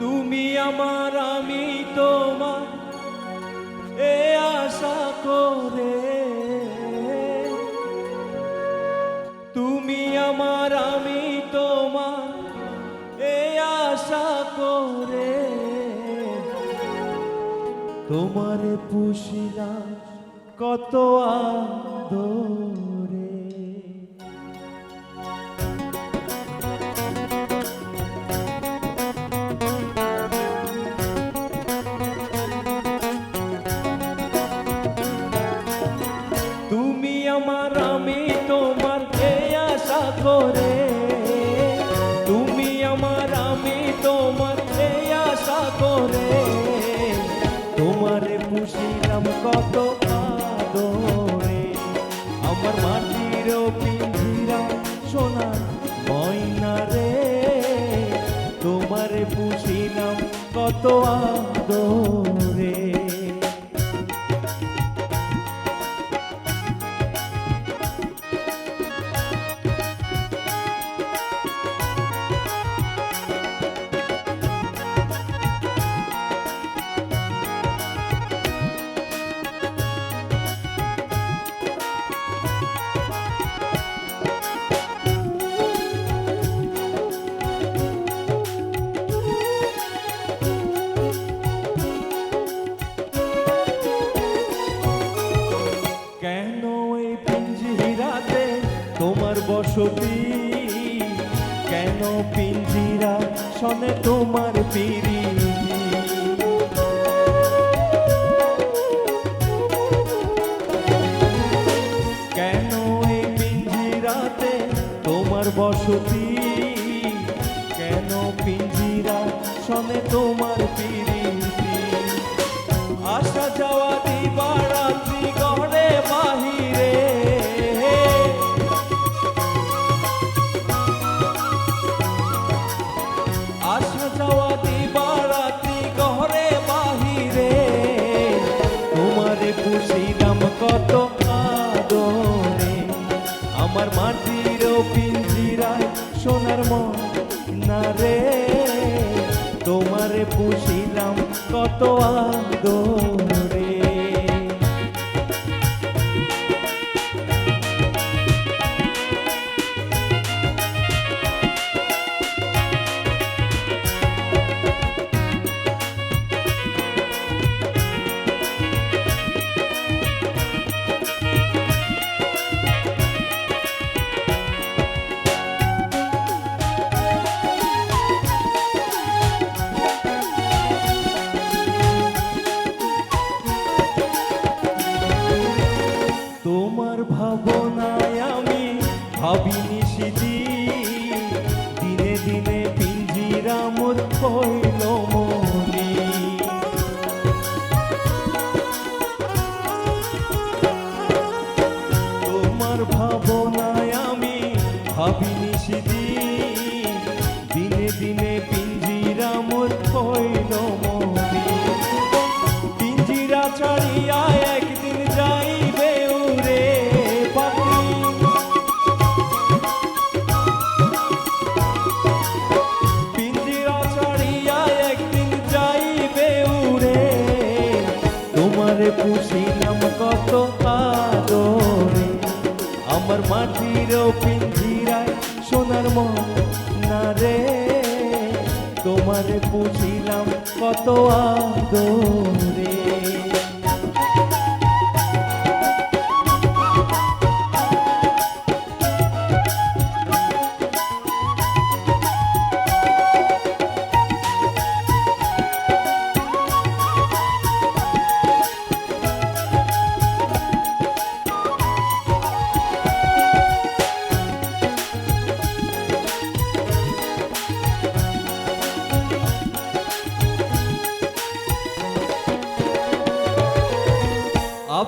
তুমি আমার, আমি তোমার এ আশা করে। তুমি আমার, আমি তোমার এ আশা করে। তোমারে পুষিলাম কত আদরে। করে তোমারে পুষিলাম কত আদরে। আমার মাটির পিঞ্জিরা সোনা ময়না রে। তোমারে পুষিলাম কত আদরে। বসতি, কেন পিঞ্জিরা শোনে তোমার পিরি কেন এই পিঞ্জিরাতে তোমার বসতি? কেন পিঞ্জিরা শোনে তোমার পিরিতি আসা যাওয়া দিবা পুষিলাম কত আদরে। পুষিলাম কত আদরে। আমার মাটির পিঞ্জিরায় সোনার মন না রে। তোমারে পুষিলাম কত আদরে।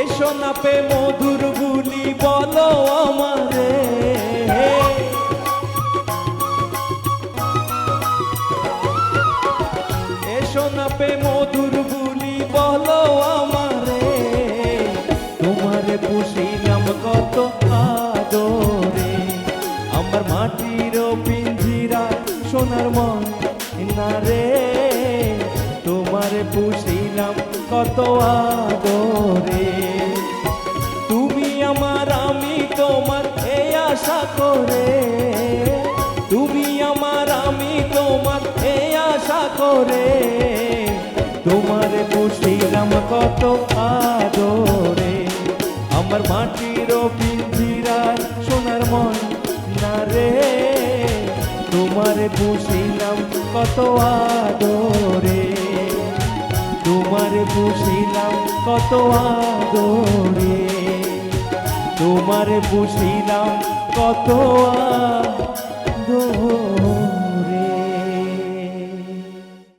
এসো না পে মধুর বুলি বলো আমারে। এসো না পে মধুর বুলি বলো আমারে। তোমারে পুষিলাম কত আদরে। আমার মাটির পিঞ্জিরা সোনার মন রে তোমারে পুষিলাম কত আদরে। কত আদরে। আমার মাটির পিঞ্জিরার সোনার মন না রে তোমার পুষিলাম কত আদরে। তোমার পুষিলাম কত আদরে। তোমার পুষিলাম কত আদরে।